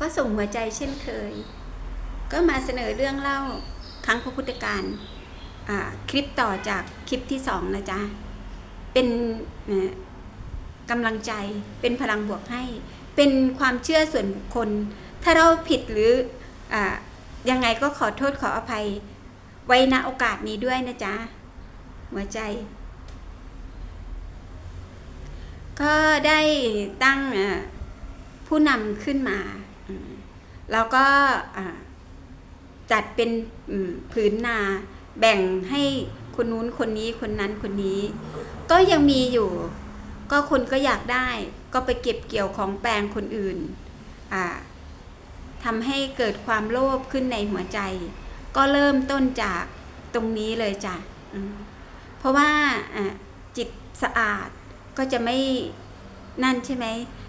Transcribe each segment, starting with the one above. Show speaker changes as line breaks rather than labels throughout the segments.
ก็ส่งหัวใจเช่นเคย ก็มาเสนอเรื่องเล่าครั้งพระพุทธการอ่าคลิปต่อจากคลิปที่สองนะจ๊ะ เป็นอ่อกำลังใจเป็นพลังบวกให้ เป็นความเชื่อส่วนบุคคล ถ้าเราผิดหรืออายังไงก็ขอโทษขออภัย ไว้ณโอกาสนี้ด้วยนะจ๊ะ หัวใจ ก็ได้ตั้งอ่าผู้นำขึ้นมา แล้วก็จัดเป็นอืมผืนนาแบ่งให้คนนู้นคนนี้คนนั้นคนนี้ ก็ยังมีอยู่ ก็คนก็อยากได้ ก็ไปเก็บเกี่ยวของแปลงคนอื่นทำให้เกิดความโลภขึ้นในหัวใจ ก็เริ่มต้นจากตรงนี้เลยจ้ะเพราะว่าจิตสะอาดก็จะไม่นั่นใช่ไหม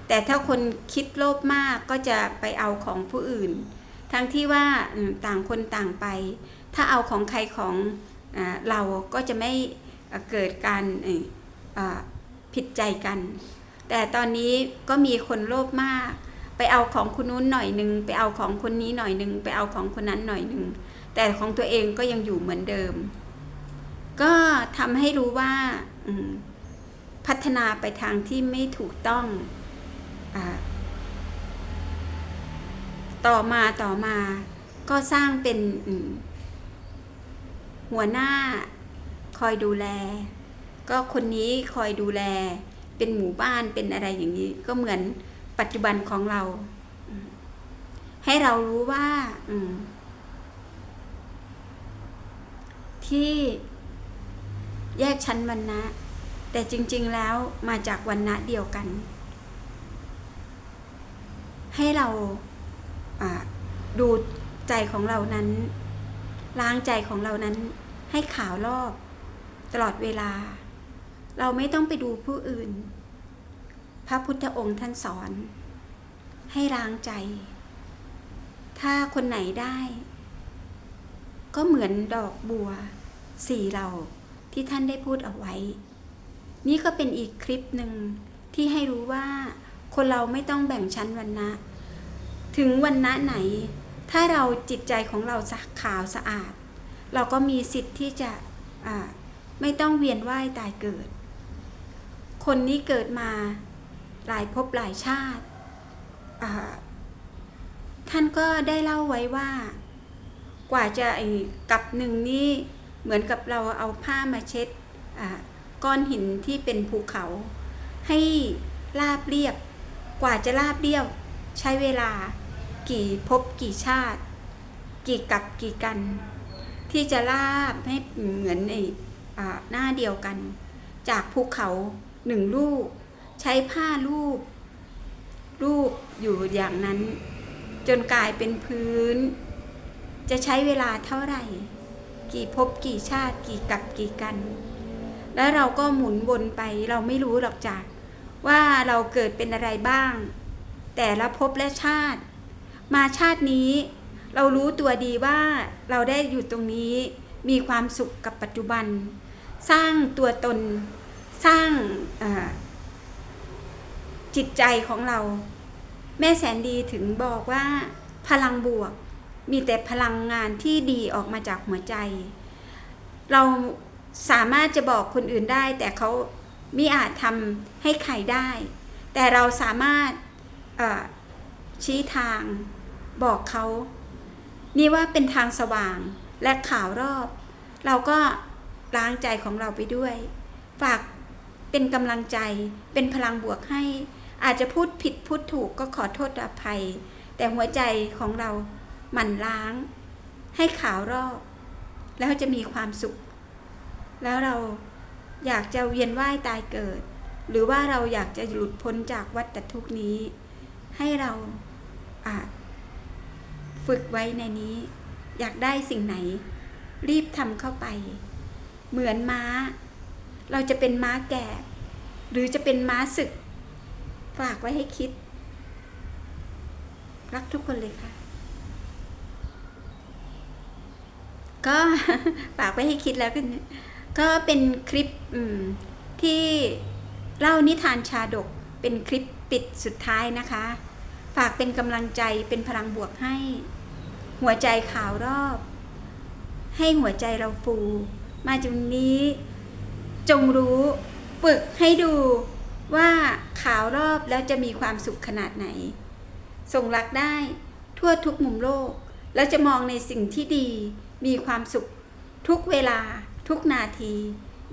แต่ถ้าคนคิดโลภมากก็จะไปเอาของผู้อื่น ทั้งที่ว่าต่างคนต่างไป ถ้าเอาของใครของอเราก็จะไม่เกิดการผิดใจกัน แต่ตอนนี้ก็มีคนโลภมาก ไปเอาของคนนู้นหน่อยหนึ่งไปเอาของคนนี้หน่อยหนึ่งไปเอาของคนนั้นหน่อยหนึ่งแต่ของตัวเองก็ยังอยู่เหมือนเดิม ก็ทำให้รู้ว่าพัฒนาไปทางที่ไม่ถูกต้อง ต่อมาต่อมาก็สร้างเป็นหัวหน้าคอยดูแล ก็คนนี้คอยดูแล เป็นหมู่บ้านเป็นอะไรอย่างนี้ ก็เหมือนปัจจุบันของเรา ให้เรารู้ว่าที่แยกชั้นวันนะแต่จริง ๆแล้วมาจากวันนะเดียวกัน ให้เราดูใจของเรานั้น ล้างใจของเรานั้นให้ขาวรอบ ตลอดเวลา เราไม่ต้องไปดูผู้อื่น พระพุทธองค์ท่านสอน ให้ล้างใจ ถ้าคนไหนได้ ก็เหมือนดอกบัว สี่เหล่าที่ท่านได้พูดเอาไว้ นี่ก็เป็นอีกคลิปหนึ่งที่ให้รู้ว่า คนเราไม่ต้องแบ่งชั้นวันนะ ถึงวันนะไหน ถ้าเราจิตใจของเราสะขาวสะอาด เราก็มีสิทธิ์ที่จะไม่ต้องเวียนว่ายตายเกิด คนนี้เกิดมาหลายภพหลายชาติ ท่านก็ได้เล่าไว้ว่า กว่าจะกับหนึ่งนี่เหมือนกับเราเอาผ้ามาเช็ดก้อนหินที่เป็นภูเขา ให้ราบเรียบ กว่าจะราบเรียบใช้เวลา กี่ภพกี่ชาติ กี่กับกี่กัน ที่จะราบให้เหมือนไอ้หน้าเดียวกัน จากภูเขาหนึ่งลูก ใช้ผ้าลูบรูปอยู่อย่างนั้น จนกลายเป็นพื้น จะใช้เวลาเท่าไหร่ กี่ภพกี่ชาติ กี่กับกี่กัน แล้วเราก็หมุนวนไปเราไม่รู้หรอกจ้ะ ว่าเราเกิดเป็นอะไรบ้าง แต่ละภพและชาติ มาชาตินี้เรารู้ตัวดีว่าเราได้อยู่ตรงนี้มีความสุขกับปัจจุบัน สร้างตัวตนสร้างจิตใจของเรา แม่แสนดีถึงบอกว่า พลังบวก มีแต่พลังงานที่ดีออกมาจากหัวใจ เราสามารถจะบอกคนอื่นได้ แต่เขา มิอาจทำให้ใครได้ แต่เราสามารถชี้ทางบอกเขา นี่ว่าเป็นทางสว่างและข่าวรอบ เราก็ล้างใจของเราไปด้วย ฝากเป็นกำลังใจเป็นพลังบวกให้ อาจจะพูดผิดพูดถูกก็ขอโทษอภัย แต่หัวใจของเราหมั่นล้าง ให้ขาวรอบ แล้วจะมีความสุข แล้วเรา อยากจะเวียนว่ายตายเกิด หรือว่าเราอยากจะหลุดพ้นจากวัฏทุกนี้ ให้เราฝึกไว้ในนี้ อยากได้สิ่งไหน รีบทำเข้าไป เหมือนม้า เราจะเป็นม้าแก่ หรือจะเป็นม้าศึก ฝากไว้ให้คิด รักทุกคนเลยค่ะ ก็ฝากไว้ให้คิดแล้วกัน ก็เป็นคลิปที่เล่านิทานชาดกเป็นคลิปปิดสุดท้ายนะคะ ฝากเป็นกำลังใจเป็นพลังบวกให้ หัวใจขาวรอบ ให้หัวใจเราฟู มาจุดนี้ จงรู้ฝึกให้ดูว่าขาวรอบแล้วจะมีความสุขขนาดไหน ส่งรักได้ทั่วทุกมุมโลก แล้วจะมองในสิ่งที่ดีมีความสุขทุกเวลา ทุกนาที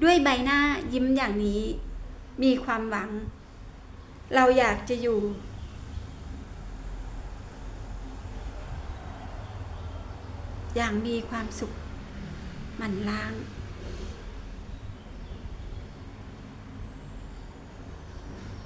ด้วยใบหน้ายิ้มอย่างนี้ มีความหวัง เราอยากจะอยู่ อย่างมีความสุขหมันล้าง